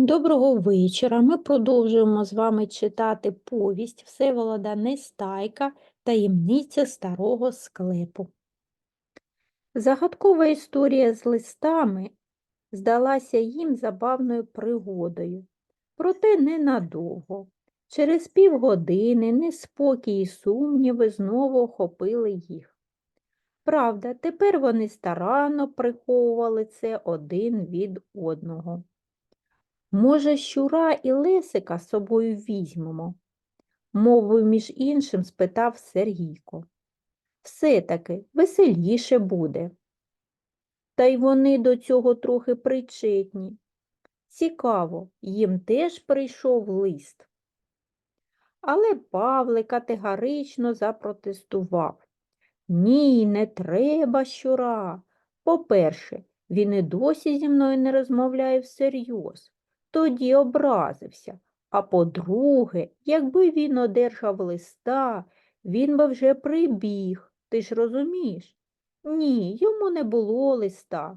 Доброго вечора. Ми продовжуємо з вами читати повість Всеволода Нестайка Таємниця старого склепу. Загадкова історія з листами здалася їм забавною пригодою, проте ненадовго. Через півгодини неспокій і сумніви знову охопили їх. Правда, тепер вони старанно приховували це один від одного. Може, щура і Лесика з собою візьмемо? Мовою між іншим спитав Сергійко. Все-таки веселіше буде. Та й вони до цього трохи причетні. Цікаво, їм теж прийшов лист. Але Павлик категорично запротестував. Ні, не треба щура. По-перше, він і досі зі мною не розмовляє всерйоз тоді образився. А по-друге, якби він одержав листа, він би вже прибіг, ти ж розумієш? Ні, йому не було листа.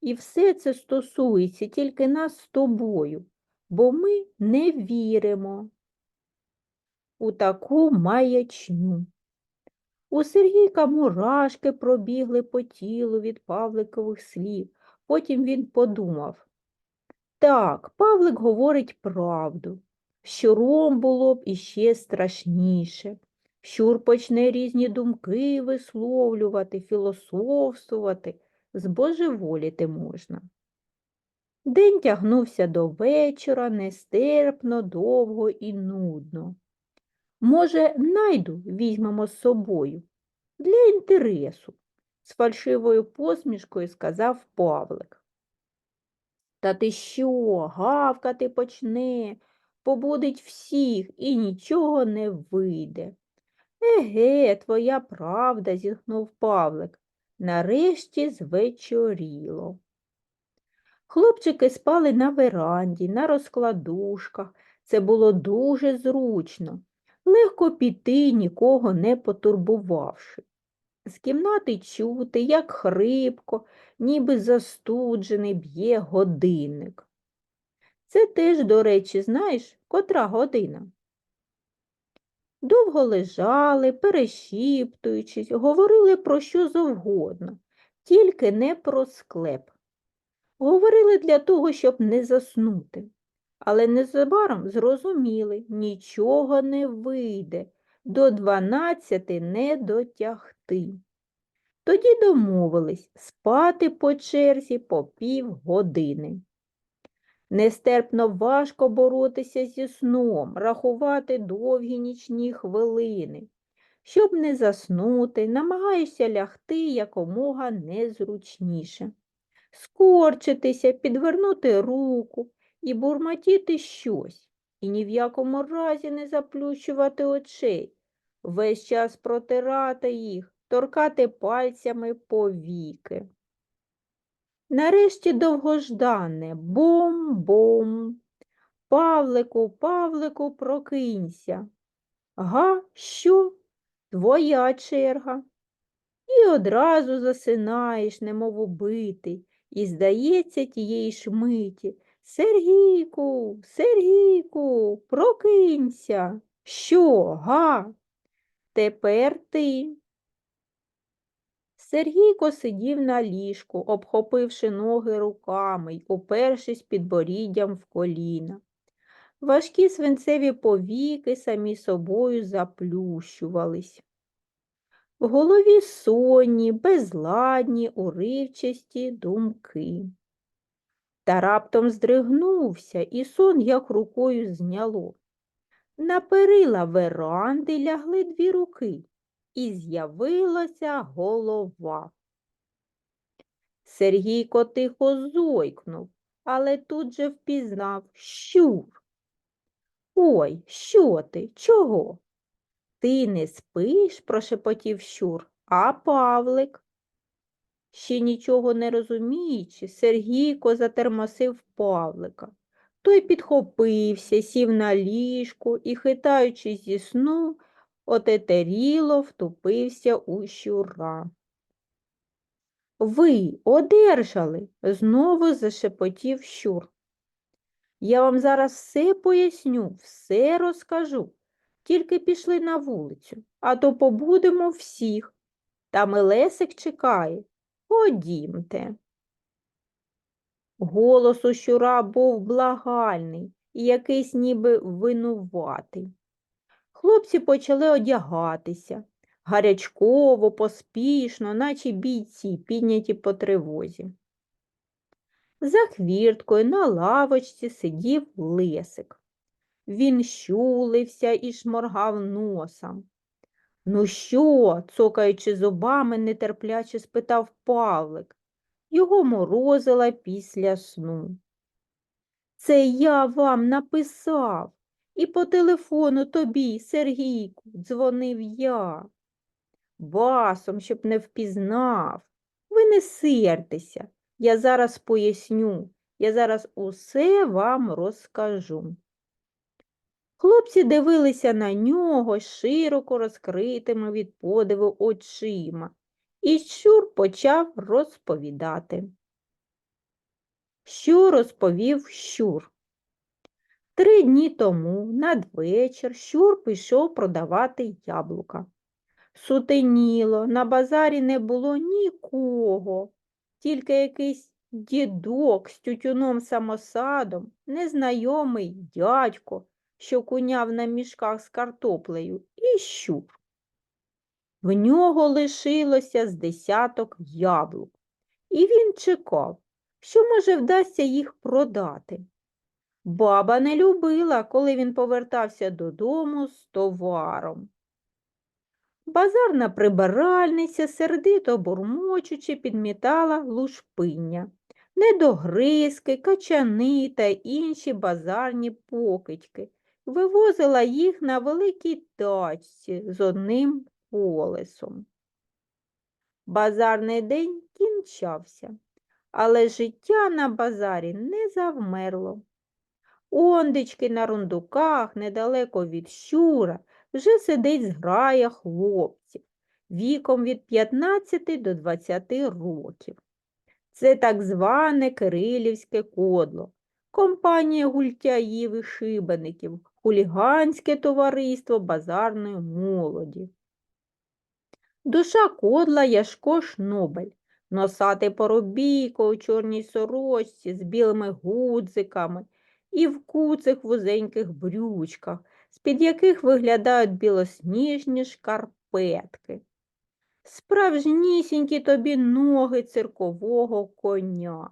І все це стосується тільки нас з тобою, бо ми не віримо у таку маячню. У Сергійка мурашки пробігли по тілу від Павликових слів. Потім він подумав так, Павлик говорить правду. Щуром було б іще страшніше. Щур почне різні думки висловлювати, філософствувати, збожеволіти можна. День тягнувся до вечора нестерпно, довго і нудно. Може, найду візьмемо з собою для інтересу, з фальшивою посмішкою сказав Павлик. Та ти що, гавкати почне, побудить всіх і нічого не вийде. Еге, твоя правда, зітхнув Павлик. Нарешті звечоріло. Хлопчики спали на веранді, на розкладушках. Це було дуже зручно. Легко піти, нікого не потурбувавши. З кімнати чути, як хрипко, ніби застуджений б'є годинник. Це теж, до речі, знаєш, котра година. Довго лежали, перешіптуючись, говорили про що завгодно, тільки не про склеп. Говорили для того, щоб не заснути, але незабаром зрозуміли, нічого не вийде, до дванадцяти не дотягти. Тоді домовились спати по черзі по півгодини. Нестерпно важко боротися зі сном, рахувати довгі нічні хвилини. Щоб не заснути, намагаєшся лягти якомога незручніше, скорчитися, підвернути руку і бурмотіти щось, і ні в якому разі не заплющувати очей, весь час протирати їх, торкати пальцями повіки. Нарешті довгождане бом-бом. Павлику, Павлику, прокинься. Га, що? Твоя черга. І одразу засинаєш, немов убитий, і, здається, тієї ж миті. Сергійку, Сергійку, прокинься. Що, га? Тепер ти. Сергійко сидів на ліжку, обхопивши ноги руками й упершись підборіддям в коліна. Важкі свинцеві повіки самі собою заплющувались. В голові сонні, безладні, уривчасті думки. Та раптом здригнувся, і сон як рукою зняло. На перила веранди лягли дві руки і з'явилася голова. Сергійко тихо зойкнув, але тут же впізнав щур. Ой, що ти? Чого? Ти не спиш, прошепотів щур, а Павлик. Ще нічого не розуміючи, Сергійко затермосив Павлика. Той підхопився, сів на ліжку і, хитаючись зі сну, отетеріло втупився у щура. Ви одержали, знову зашепотів щур. Я вам зараз все поясню, все розкажу. Тільки пішли на вулицю, а то побудемо всіх. Там і Лесик чекає. Ходімте. Голос у щура був благальний і якийсь ніби винуватий. Хлопці почали одягатися гарячково, поспішно, наче бійці, підняті по тривозі. За хвірткою на лавочці сидів лесик. Він щулився і шморгав носом. Ну що? цокаючи зубами, нетерпляче спитав Павлик. Його морозила після сну. Це я вам написав, і по телефону тобі, Сергійку, дзвонив я. Басом, щоб не впізнав. Ви не сертеся, я зараз поясню, я зараз усе вам розкажу. Хлопці дивилися на нього широко розкритими від подиву очима, і щур почав розповідати. Що розповів щур? Три дні тому надвечір щур пішов продавати яблука. Сутеніло, на базарі не було нікого, тільки якийсь дідок з тютюном самосадом, незнайомий дядько, що куняв на мішках з картоплею, і щур. В нього лишилося з десяток яблук, і він чекав, що, може, вдасться їх продати. Баба не любила, коли він повертався додому з товаром. Базарна прибиральниця, сердито бурмочучи, підмітала лушпиння, недогризки, качани та інші базарні покидьки, вивозила їх на великій тачці з одним колесом. Базарний день кінчався, але життя на базарі не завмерло. Ондечки на рундуках, недалеко від щура, вже сидить зграя хлопців віком від 15 до 20 років. Це так зване Кирилівське кодло, компанія гультяїв і шибеників, хуліганське товариство базарної молоді. Душа кодла Яшко Шнобель, носатий поробійко у чорній сорочці з білими гудзиками і в куцих вузеньких брючках, з-під яких виглядають білосніжні шкарпетки. Справжнісінькі тобі ноги циркового коня.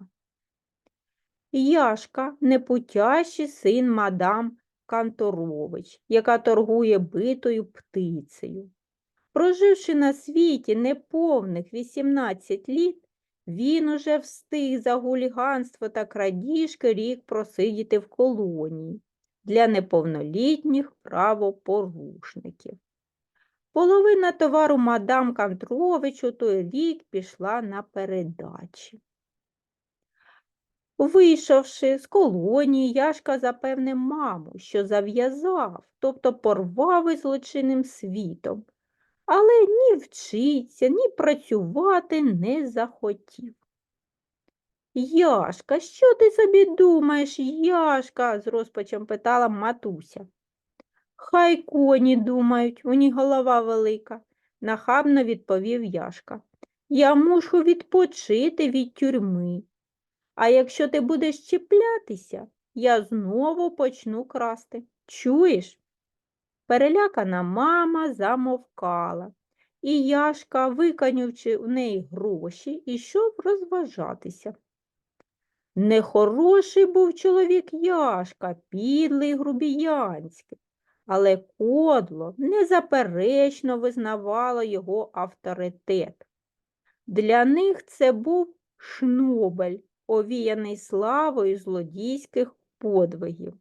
Яшка непутящий син мадам Канторович, яка торгує битою птицею. Проживши на світі неповних 18 літ, він уже встиг за гуліганство та крадіжки рік просидіти в колонії для неповнолітніх правопорушників. Половина товару мадам Кантрович у той рік пішла на передачі. Вийшовши з колонії, Яшка запевнив маму, що зав'язав, тобто порвав із злочинним світом, але ні вчиться, ні працювати не захотів. Яшка, що ти собі думаєш, Яшка? з розпачем питала матуся. Хай коні думають, у них голова велика, нахабно відповів Яшка. Я мушу відпочити від тюрми. А якщо ти будеш чіплятися, я знову почну красти. Чуєш? Перелякана мама замовкала, і Яшка, виканювши в неї гроші, ішов розважатися. Нехороший був чоловік Яшка, підлий грубіянський, але кодло незаперечно визнавало його авторитет. Для них це був шнобель, овіяний славою злодійських подвигів,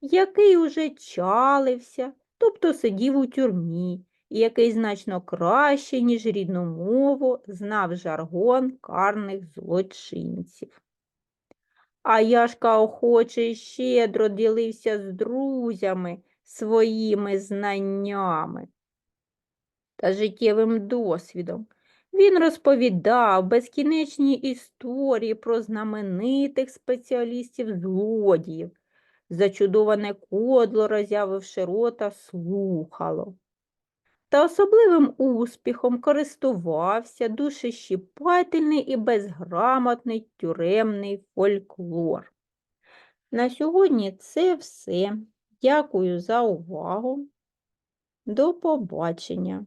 який уже чалився, тобто сидів у тюрмі, і який значно краще, ніж рідну мову, знав жаргон карних злочинців. А Яшка охоче й щедро ділився з друзями своїми знаннями та життєвим досвідом. Він розповідав безкінечні історії про знаменитих спеціалістів-злодіїв. Зачудоване кодло, роззявивши рота, слухало. Та особливим успіхом користувався душещіпательний і безграмотний тюремний фольклор. На сьогодні це все. Дякую за увагу. До побачення.